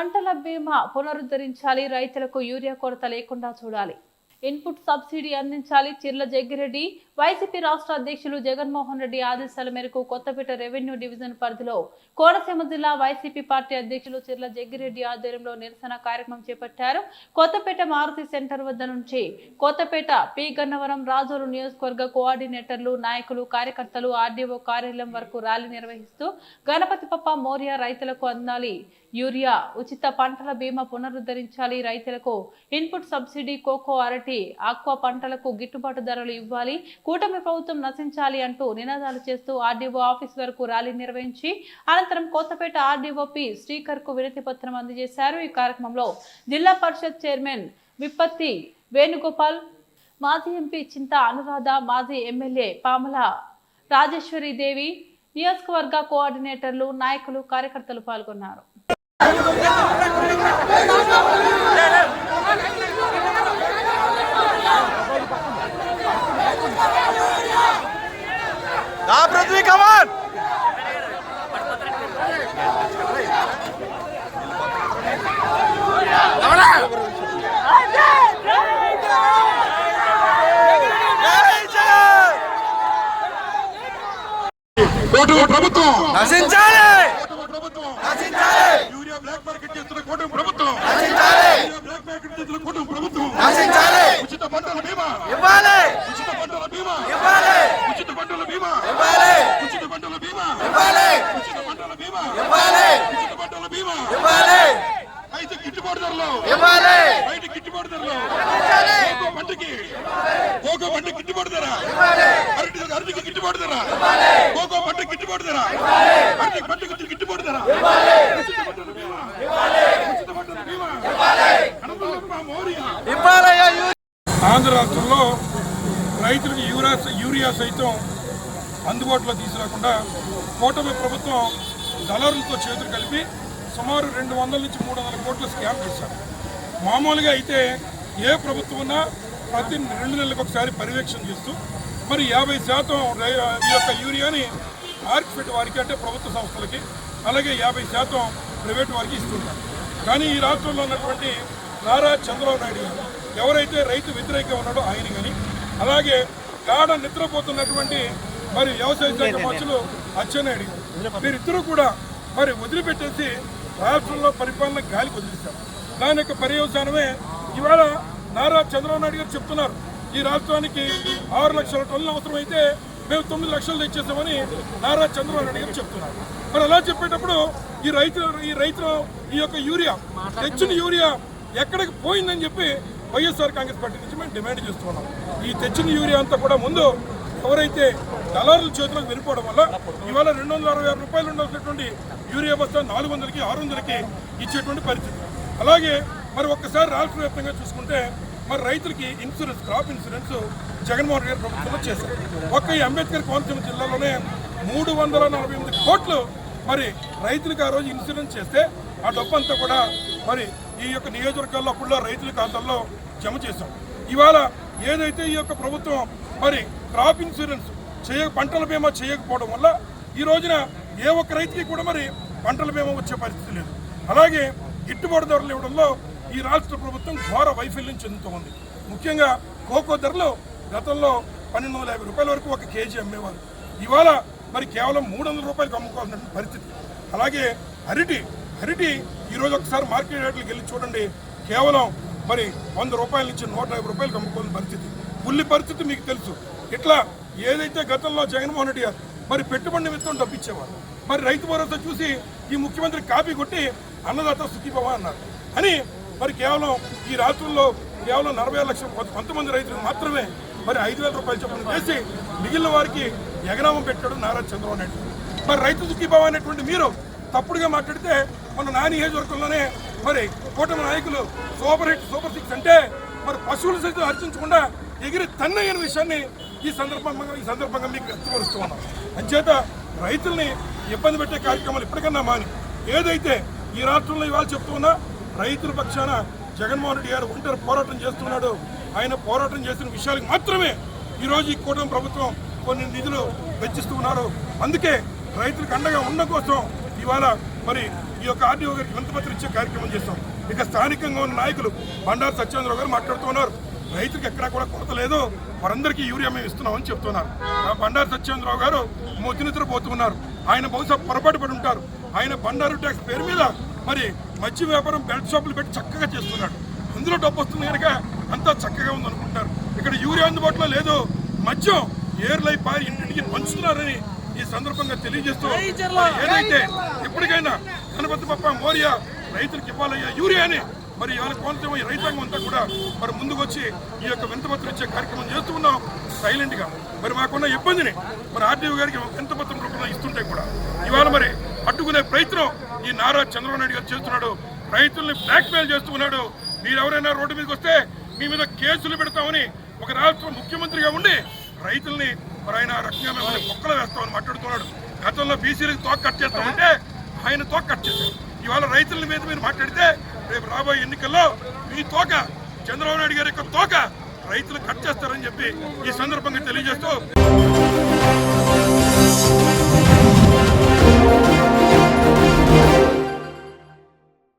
పంటల బీమా పునరుద్ధరించాలి రైతులకు యూరియా కొరత లేకుండా చూడాలి. ఇన్పుట్ సబ్సిడీ అందించాలి చిర్ల జగ్గిరెడ్డి. వైసీపీ రాష్ట్ర అధ్యక్షులు జగన్మోహన్ రెడ్డి ఆదేశాల మేరకు కొత్తపేట రెవెన్యూ డివిజన్ పరిధిలో కోనసీమ జిల్లా వైసీపీ పార్టీ అధ్యక్షులు చిర్ల జగ్గిరెడ్డి ఆధ్వర్యంలో నిరసన కార్యక్రమం చేపట్టారు. కొత్తపేట మారుతి సెంటర్ వద్ద నుంచి కొత్తపేట పి. గన్నవరం రాజోలు నియోజకవర్గ కోఆర్డినేటర్లు నాయకులు కార్యకర్తలు ఆర్డీఓ కార్యాలయం వరకు ర్యాలీ నిర్వహిస్తూ గణపతి పప్ప మోరియా రైతులకు అందాలి. యూరియా ఉచిత పంటల బీమా పునరుద్ధరించాలి. రైతులకు ఇన్పుట్ సబ్సిడీ కోకో అరటి ఆక్వా పంటలకు గిట్టుబాటు ధరలు ఇవ్వాలి. కూటమి ప్రభుత్వం నశించాలి అంటూ నినాదాలు చేస్తూ ఆర్డీఓ ఆఫీస్ వరకు ర్యాలీ నిర్వహించి అనంతరం కొత్తపేట ఆర్డీఓపి శ్రీకర్కు వినతి పత్రం అందజేశారు. ఈ కార్యక్రమంలో జిల్లా పరిషత్ చైర్మన్ విప్పత్తి వేణుగోపాల్ మాజీ ఎంపీ చింత అనురాధ మాజీ ఎమ్మెల్యే పామల రాజేశ్వరి దేవి నియోజకవర్గ కోఆర్డినేటర్లు నాయకులు కార్యకర్తలు పాల్గొన్నారు. దా పృథ్వీ కమాన్ కూటమి ప్రభుత్వం నశించాలి కూటమి ప్రభుత్వం నశించాలి యూరియా బ్లాక్ మార్కెట్ చేస్తున్న కూటమి ప్రభుత్వం నశించాలి యూరియా బ్లాక్ మార్కెట్ చేస్తున్న కూటమి ప్రభుత్వం నశించాలి ఉచిత పంటల బీమా ఇవ్వాలి ఉచిత పంటల బీమా ఇవ్వాలి ఉచిత పంటల బీమా ఇవ్వాలి ఉచిత పంటల బీమా ఇవ్వాలి ఉచిత పంటల బీమా. పంటల రైతు గిట్టుబాటు ధరలో. ఇవ్వాలి. రైతు గిట్టుబాటు ధరలో. కోకో పంటకి. కోకో పంట గిట్టుబాటు ధర. అరటి అరటికి గిట్టుబాటు ధర. కోకో పంట గిట్టుబాటు ధర. అరటి పంటకి ధర. ఆంధ్ర రాష్ట్రంలో రైతులకు యూరియా యూరియా సైతం అందుబాటులో తీసుకురాకుండా కూటమి ప్రభుత్వం దళారులతో చేతులు కలిపి సుమారు రెండు వందల నుంచి మూడు వందల కోట్ల స్కామ్ చేశారు. మామూలుగా అయితే ఏ ప్రభుత్వం ఉన్నా ప్రతి రెండు నెలలకు ఒకసారి పర్యవేక్షణ చేస్తూ మరి యాభై శాతం రై- ఈ యొక్క యూరియాని మార్కెట్ వారికి అంటే ప్రభుత్వ సంస్థలకి అలాగే యాభై శాతం ప్రైవేట్ వారికి ఇస్తున్నారు కానీ ఈ రాష్ట్రంలో ఉన్నటువంటి నారా చంద్రబాబు నాయుడు గారు ఎవరైతే రైతు వ్యతిరేకంగా ఉన్నాడో ఆయన కానీ అలాగే గాఢ నిద్రపోతున్నటువంటి మరి వ్యవసాయ శాఖ మంత్రులు అచ్చెన్నాయుడు వీరిద్దరూ కూడా మరి వదిలిపెట్టేసి రాష్ట్రంలో పరిపాలన గాలికి వదిలేశారు దాని యొక్క పర్యవసానమే ఇవాళ నారా చంద్రబాబు నాయుడు గారు చెప్తున్నారు. ఈ రాష్ట్రానికి ఆరు లక్షల టన్నులు అవసరమైతే మేము తొమ్మిది లక్షలు తెచ్చేసామని నారా చంద్రబాబు నాయుడు గారు చెప్తున్నారు. మరి అలా చెప్పేటప్పుడు ఈ రైతు ఈ రైతులు ఈ యొక్క యూరియా తెచ్చిన యూరియా ఎక్కడికి పోయిందని చెప్పి వైఎస్ఆర్ కాంగ్రెస్ పార్టీ నుంచి మేము డిమాండ్ చేస్తున్నాం. ఈ తెచ్చిన యూరియా అంతా కూడా ముందు ఎవరైతే దళారుల చేతులకు వెళ్ళిపోవడం వల్ల ఇవాళ రెండు వందల అరవై ఆరు రూపాయలు ఉండాల్సినటువంటి యూరియా బస్తా నాలుగు వందలకి ఆరు వందలకి ఇచ్చేటువంటి పరిస్థితి. అలాగే మరి ఒక్కసారి రాష్ట్ర వ్యాప్తంగా చూసుకుంటే మరి రైతులకి insurance crop insurance Jaganmohan Reddy ప్రభుత్వంలో చేశారు. ఒక్క ఈ అంబేద్కర్ కోనసీమ జిల్లాలోనే మూడు వందల నలభై ఎనిమిది కోట్లు మరి రైతులకు ఆ రోజు ఇన్సూరెన్స్ చేస్తే ఆ డబ్బు అంతా కూడా మరి ఈ యొక్క నియోజకవర్గాల్లో అప్పుడులో రైతుల ఖాతాల్లో జమ చేశాం. ఇవాళ ఏదైతే ఈ యొక్క ప్రభుత్వం మరి క్రాప్ ఇన్సూరెన్స్ చేయ పంటల బీమా చేయకపోవడం వల్ల ఈ రోజున ఏ ఒక్క రైతుకి కూడా మరి పంటల బీమా వచ్చే పరిస్థితి లేదు. అలాగే గిట్టుబాటు ధరలు ఇవ్వడంలో ఈ రాష్ట్ర ప్రభుత్వం ఘోర వైఫల్యం చెందుతోంది. ముఖ్యంగా కోకో ధరలు గతంలో పన్నెండు వందల యాభై రూపాయల వరకు ఒక కేజీ అమ్మేవారు. ఇవాళ మరి కేవలం మూడు వందల రూపాయలకు అమ్ముకోవాల్సిన పరిస్థితి. అలాగే అరటి అరటి ఈరోజు ఒకసారి మార్కెట్ రేట్లకు వెళ్ళి చూడండి. కేవలం మరి వంద రూపాయల నుంచి నూట యాభై రూపాయలకు అమ్ముకోవాల్సిన పరిస్థితి. ఉల్లి పరిస్థితి మీకు తెలుసు. ఇట్లా ఏదైతే గతంలో జగన్మోహన్ రెడ్డి గారు మరి పెట్టుబడి నిమిత్తం డబ్బిచ్చేవారు మరి రైతు భరోసా చూసి ఈ ముఖ్యమంత్రి కాపీ కొట్టి అన్నదాత సుఖీభవ అన్నారు. అని మరి కేవలం ఈ రాష్ట్రంలో కేవలం నలభై లక్షల కొంతమంది రైతులకు మాత్రమే మరి ఐదు వేల రూపాయలు చొప్పున చేసి మిగిలిన వారికి ఎగనామం పెట్టాడు నారా చంద్రబాబు నాయుడు. మరి రైతు సుఖీభావ అనేటువంటి మీరు తప్పుడుగా మాట్లాడితే మన నాని నియోజకవర్గంలోనే మరి కూటమి నాయకులు సూపర్ హిట్ సూపర్ సిక్స్ అంటే మరి పశువులు సైతం హర్చించకుండా ఎగిరి తన్నయ్యని విషయాన్ని ఈ సందర్భంగా ఈ సందర్భంగా మీకు వ్యక్తపరుస్తూ ఉన్నాం అంచేత రైతుల్ని ఇబ్బంది పెట్టే కార్యక్రమాలు ఇప్పటికన్నా మాని. ఏదైతే ఈ రాష్ట్రంలో ఇవాళ చెప్తున్నా రైతుల పక్షాన జగన్మోహన్ రెడ్డి గారు ఒంటరి పోరాటం చేస్తున్నాడు. ఆయన పోరాటం చేసిన విషయాలకు మాత్రమే ఈరోజు ఈ కూటమి ప్రభుత్వం కొన్ని నిధులు వెచ్చిస్తున్నారు అందుకే రైతులకు అండగా ఉండడం కోసం ఇవాళ మరి ఈ యొక్క ఆర్డీఓ గారికి వింతపత్రం ఇచ్చే కార్యక్రమం చేస్తాం. ఇక స్థానికంగా ఉన్న నాయకులు బండారు సత్యేంద్రరావు గారు మాట్లాడుతున్నారు రైతులకు ఎక్కడా కూడా కొరత లేదు. వారందరికీ యూరియా మేము ఇస్తున్నామని చెప్తున్నారు. బండారు సత్యేంద్రరావు గారు మొత్తినిద్ర పోతున్నారు. ఆయన బహుశా పొరపాటు పడి ఉంటారు. ఆయన బండారు ట్యాక్స్ పేరు మీద మరి మద్య వ్యాపారం బెల్ట్ షాపులు పెట్టి చక్కగా చేస్తున్నాడు. అందులో డబ్బు వస్తుంది కనుక అంతా చక్కగా ఉంది అనుకుంటారు ఇక్కడ యూరియా అందుబాటులో లేదు. మద్యం ఏర్లై పారి ఇంటింటికి పంచుతున్నారని ఈ సందర్భంగా తెలియజేస్తూ ఏదైతే ఇప్పటికైనా గణపతి పప్ప మోరియా రైతులకు ఇవ్వాలయ్యా యూరియాని మరి ఇవాళ కోనసీమ రైతాంగం అంతా కూడా మరి ముందుకు వచ్చి ఈ యొక్క వింతపత్రం ఇచ్చే కార్యక్రమం చేస్తూ ఉన్నాం సైలెంట్గా మరి మాకున్న ఇబ్బందిని మరి ఆర్డీఓ గారికి వింతపత్రం రూపంలో ఇస్తుంటే కూడా ఇవాళ మరి అడ్డుకునే ప్రయత్నం ఈ నారా చంద్రబాబు నాయుడు గారు చేస్తున్నాడు. రైతుల్ని బ్లాక్ మెయిల్ చేస్తూ ఉన్నాడు. మీరు ఎవరైనా రోడ్డు మీదకి వస్తే మీ మీద కేసులు పెడతామని ఒక రాష్ట్ర ముఖ్యమంత్రిగా ఉండి రైతుల్ని మరి ఆయన రకంగా మిమ్మల్ని మొక్కలు వేస్తామని మాట్లాడుతున్నాడు. గతంలో బీసీలకు తోక కట్ చేస్తామంటే ఆయన తోక కట్ చేశారు ఇవాళ రైతుల మీద మీరు మాట్లాడితే రేపు రాబోయే ఎన్నికల్లో మీ తోక చంద్రబాబు నాయుడు గారి యొక్క తోక రైతులు కట్ చేస్తారని చెప్పి ఈ సందర్భంగా తెలియజేస్తూ